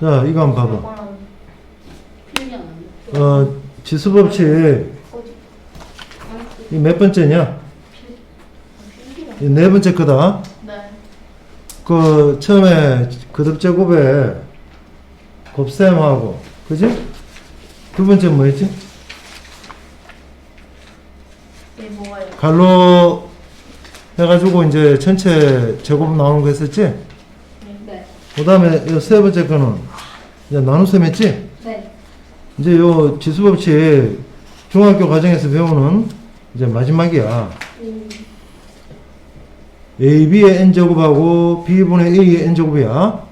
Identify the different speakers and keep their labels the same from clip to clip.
Speaker 1: 자, 이거 한번 봐봐.
Speaker 2: 안 하네.
Speaker 1: 어, 지수법칙,
Speaker 2: 어디?
Speaker 1: 이 몇 번째냐?
Speaker 2: 필기가.
Speaker 1: 이네 번째 거다.
Speaker 2: 네.
Speaker 1: 그, 처음에 거듭제곱에 곱셈하고, 그지? 두 번째 뭐였지?
Speaker 2: 얘 뭐가요?
Speaker 1: 갈로 해가지고 이제 전체 제곱 나오는 거 했었지?
Speaker 2: 네.
Speaker 1: 그 다음에 이 세 번째 거는 이제 나눗셈 했지?
Speaker 2: 네.
Speaker 1: 이제 요 지수법칙 중학교 과정에서 배우는 이제 마지막이야.
Speaker 2: 음.
Speaker 1: AB의 n제곱하고 B분의 A의 n제곱이야.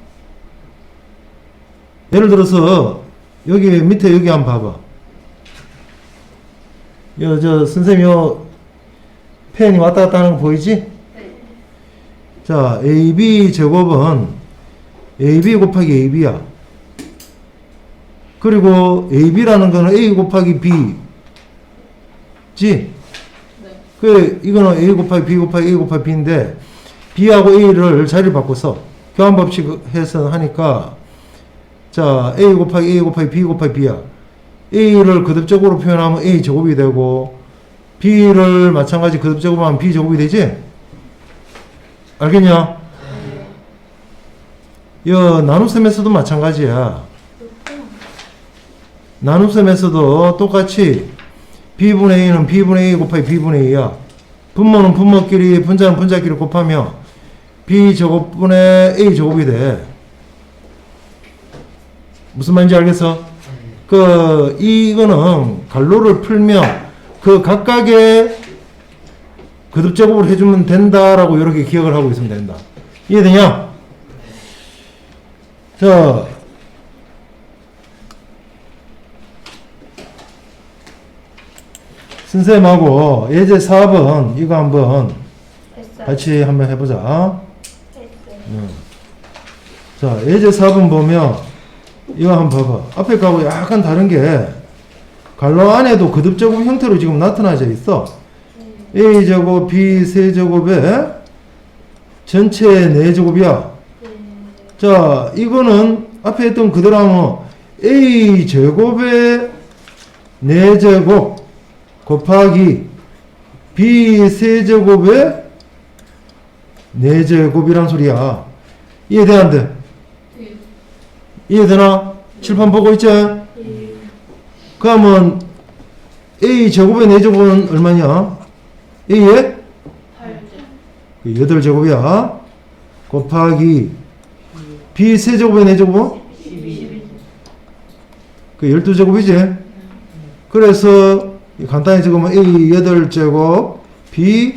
Speaker 1: 예를 들어서 여기 밑에 여기 한번 봐봐. 요, 저, 선생님 요 펜이 왔다 갔다 하는 거 보이지?
Speaker 2: 네.
Speaker 1: 자, AB 제곱은 AB 곱하기 AB야. 그리고 AB라는 거는 A 곱하기 B. 지?
Speaker 2: 네.
Speaker 1: 그, 이거는 A 곱하기 B 곱하기 A 곱하기 B인데, B하고 A를 자리를 바꿔서 교환법칙 해서 하니까, 자, A 곱하기 A 곱하기 B 곱하기 B야. A를 거듭적으로 표현하면 A 제곱이 되고, B를 마찬가지 거듭제곱하면 B 제곱이 되지? 알겠냐? 이 나눗셈에서도 마찬가지야. 나눗셈에서도 똑같이 B분의 A는 B분의 A 곱하기 B분의 A야. 분모는 분모끼리, 분자는 분자끼리 곱하면 B 제곱분의 A 제곱이 돼. 무슨 말인지 알겠어? 그, 이거는 갈로를 풀면 그 각각의 거듭제곱을 해주면 된다라고 이렇게 기억을 하고 있으면 된다. 이해되냐? 자, 선생님하고 예제 4번 이거 한번. 같이 한번 해보자. 음. 자, 예제 4번 보면 이거 한번 봐봐. 앞에 거하고 약간 다른 게 갈로 안에도 거듭제곱 형태로 지금 나타나져 있어. A 제곱 B 세제곱에 전체 4제곱이야. 자, 이거는 앞에 했던 그대로 하면 A 제곱에 4제곱 곱하기 B 세제곱에 4제곱이란 소리야. 이해돼, 안 돼?
Speaker 2: 네.
Speaker 1: 이해되나? 칠판 보고 있지?
Speaker 2: 예.
Speaker 1: 그러면 A 제곱의 4제곱은 얼마냐? A의
Speaker 2: 8제.
Speaker 1: 8제곱이야. 곱하기 B 세제곱의 4제곱은?
Speaker 2: 12.
Speaker 1: 그 12제곱이지? 그래서 간단히 적으면 A 8제곱, B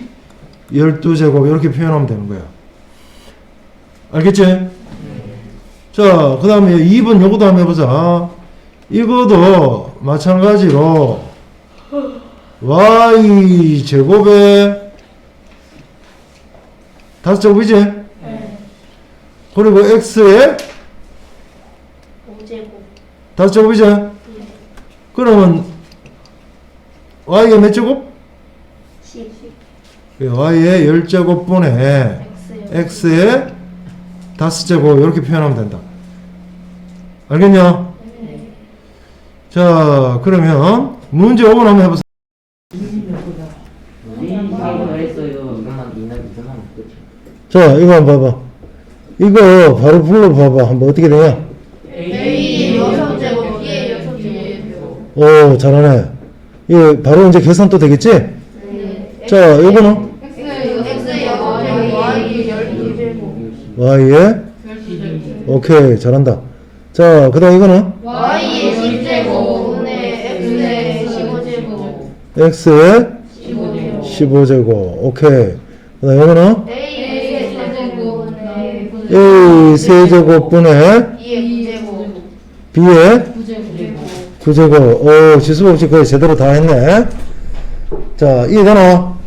Speaker 1: 12제곱 이렇게 표현하면 되는 거야. 알겠지? 자, 그 다음에 2번 요거도 한번 해보자. 이거도 마찬가지로 Y 제곱에 다섯 제곱이지?
Speaker 2: 네.
Speaker 1: 그리고 X에
Speaker 2: 5제곱.
Speaker 1: 다섯 제곱이지? 그러면 Y가 몇 제곱?
Speaker 2: 10.
Speaker 1: Y의 10제곱분의
Speaker 2: X요.
Speaker 1: X의 다섯 제곱 이렇게 표현하면 된다. 알겠냐?
Speaker 2: 네.
Speaker 1: 자, 그러면 문제 5번 한번 해보세요. 자, 이거 한번 봐봐. 이거 바로 불러봐봐. 한번 어떻게 되냐?
Speaker 2: A 6제곱. B 6제곱.
Speaker 1: 오, 잘하네. 이거 바로 이제 계산 또 되겠지?
Speaker 2: 네.
Speaker 1: 자, 요거는
Speaker 2: X X 여곱 Y 12제곱.
Speaker 1: Y의
Speaker 2: 12제곱.
Speaker 1: 오케이, 잘한다. 자, 그 다음 이거는
Speaker 2: Y의 10제곱 분의 X의 15제곱.
Speaker 1: X의
Speaker 2: 15제곱.
Speaker 1: 15제곱. 오케이. 그 다음 이거는 이 세제곱분의
Speaker 2: 2제곱
Speaker 1: b의 9제곱. 오, 지수 법칙 거의 제대로 다 했네. 자, 이해되나?